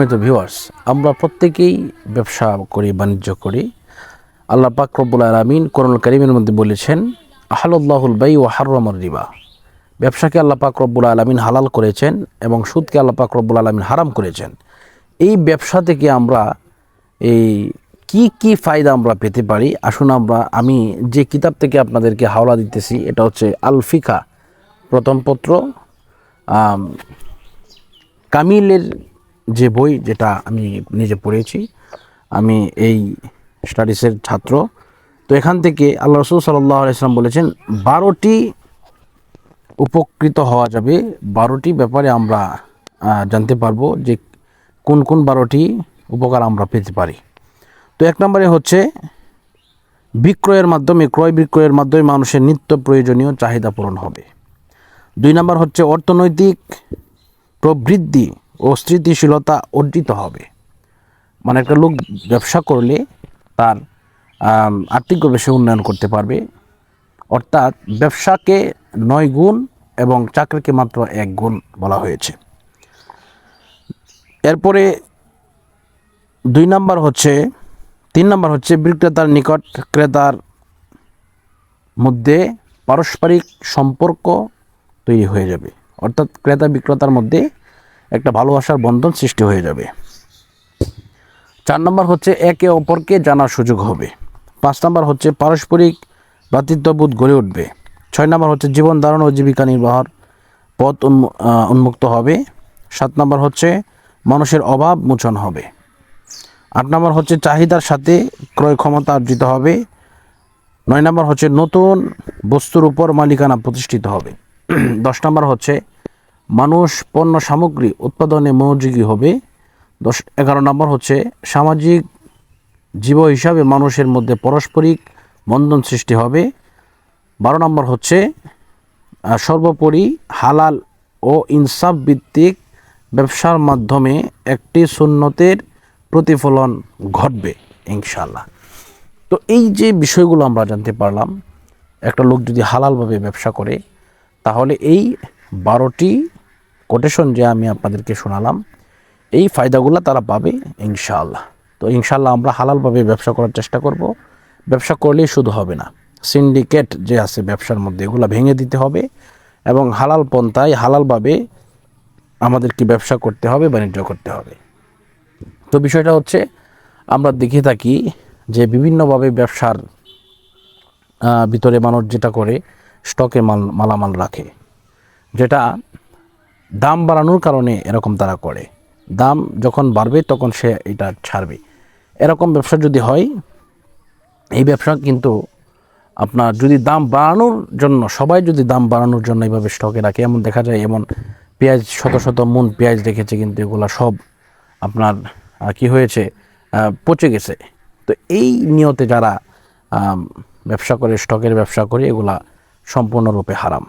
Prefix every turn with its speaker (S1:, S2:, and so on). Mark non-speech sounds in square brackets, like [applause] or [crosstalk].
S1: সম্মানিত ভিউয়ার্স আমরা প্রত্যেকেই ব্যবসা করি, বাণিজ্য করি। আল্লাহ পাক রব্বুল আলমিন করুল করিমের মধ্যে বলেছেন, আহালুল্লাহুল বাই ও হাররমর রিবা। ব্যবসাকে আল্লাহ পাক রব্বুল আলমিন হালাল করেছেন এবং সুদকে আল্লাহ পাক রব্বুল আলমিন হারাম করেছেন। এই ব্যবসা থেকে আমরা এই কি কি ফায়দা আমরা পেতে পারি? আসুন আমরা, আমি যে কিতাব থেকে আপনাদেরকে হাওলা দিতেছি, এটা হচ্ছে আলফিকা, প্রথম পত্র। কামিলের যে বই যেটা আমি নিজে পড়েছি, আমি এই স্টাডিজের ছাত্র। তো এখান থেকে আল্লাহ রসুল সাল্লাহ আলাইসলাম বলেছেন, বারোটি উপকৃত হওয়া যাবে, বারোটি ব্যাপারে আমরা জানতে পারব যে কোন কোন বারোটি উপকার আমরা পেতে পারি। তো এক নম্বরে হচ্ছে বিক্রয়ের মাধ্যমে, ক্রয় বিক্রয়ের মাধ্যমে মানুষের নিত্য প্রয়োজনীয় চাহিদা পূরণ হবে। দুই নম্বর হচ্ছে অর্থনৈতিক প্রবৃদ্ধি ও স্থিতিশীলতা অর্জিত হবে। মানে একটা লোক ব্যবসা করলে তার আর্থিকভাবে সে উন্নয়ন করতে পারবে। অর্থাৎ ব্যবসাকে নয় গুণ এবং চাকরিকে মাত্র এক গুণ বলা হয়েছে। এরপরে দুই নাম্বার হচ্ছে, তিন নাম্বার হচ্ছে বিক্রেতার নিকট ক্রেতার মধ্যে পারস্পরিক সম্পর্ক তৈরি হয়ে যাবে। অর্থাৎ ক্রেতা বিক্রেতার মধ্যে একটা ভালোবাসার বন্ধন সৃষ্টি হয়ে যাবে। চার নম্বর হচ্ছে একে অপরকে জানার সুযোগ হবে। পাঁচ নম্বর হচ্ছে পারস্পরিক ভ্রাতৃত্ববোধ গড়ে উঠবে। ছয় নম্বর হচ্ছে জীবন ধারণ ও জীবিকা নির্বাহর পথ উন্মুক্ত হবে। সাত নম্বর হচ্ছে মানুষের অভাব মোচন হবে। আট নম্বর হচ্ছে চাহিদার সাথে ক্রয় ক্ষমতা অর্জিত হবে। নয় নম্বর হচ্ছে নতুন বস্তুর উপর মালিকানা প্রতিষ্ঠিত হবে। [clears throat] দশ নম্বর হচ্ছে মানুষ পণ্য সামগ্রী উৎপাদনে মনোযোগী হবে। দশ, এগারো নম্বর হচ্ছে সামাজিক জীব হিসাবে মানুষের মধ্যে পারস্পরিক বন্ধন সৃষ্টি হবে। বারো নম্বর হচ্ছে সর্বোপরি হালাল ও ইনসাফ ভিত্তিক ব্যবসার মাধ্যমে একটি সুন্নতের প্রতিফলন ঘটবে ইনশাল্লাহ তো এই যে বিষয়গুলো আমরা জানতে পারলাম, একটা লোক যদি হালালভাবে ব্যবসা করে, তাহলে এই বারোটি কোটেশন যে আমি আপনাদেরকে শোনালাম, এই ফায়দাগুলো তারা পাবে ইনশাআল্লাহ। তো ইনশাআল্লাহ আমরা হালালভাবে ব্যবসা করার চেষ্টা করব। ব্যবসা করলেই শুধু হবে না সিন্ডিকেট যে আছে ব্যবসার মধ্যে এগুলো ভেঙে দিতে হবে এবং হালাল পন্থায় হালালভাবে আমাদেরকে ব্যবসা করতে হবে, বাণিজ্য করতে হবে। তো বিষয়টা হচ্ছে, আমরা দেখে থাকি যে বিভিন্নভাবে ব্যবসার ভিতরে মানুষ যেটা করে স্টকে মাল, মালামাল রাখে। যেটা দাম বাড়ানোর কারণে এরকম তারা করে। দাম যখন বাড়বে, তখন সে এটা ছাড়বে। এরকম ব্যবসা যদি হয়, এই ব্যবসা কিন্তু আপনার যদি দাম বাড়ানোর জন্য, সবাই যদি দাম বাড়ানোর জন্য এইভাবে স্টকে রাখে, এমন দেখা যায়, এমন পেঁয়াজ, শত শত মন পেঁয়াজ রেখেছে কিন্তু এগুলা সব আপনার কি হয়েছে পচে গেছে। তো এই নিয়তে যারা ব্যবসা করে, স্টকের ব্যবসা করে, এগুলা সম্পূর্ণরূপে হারাম।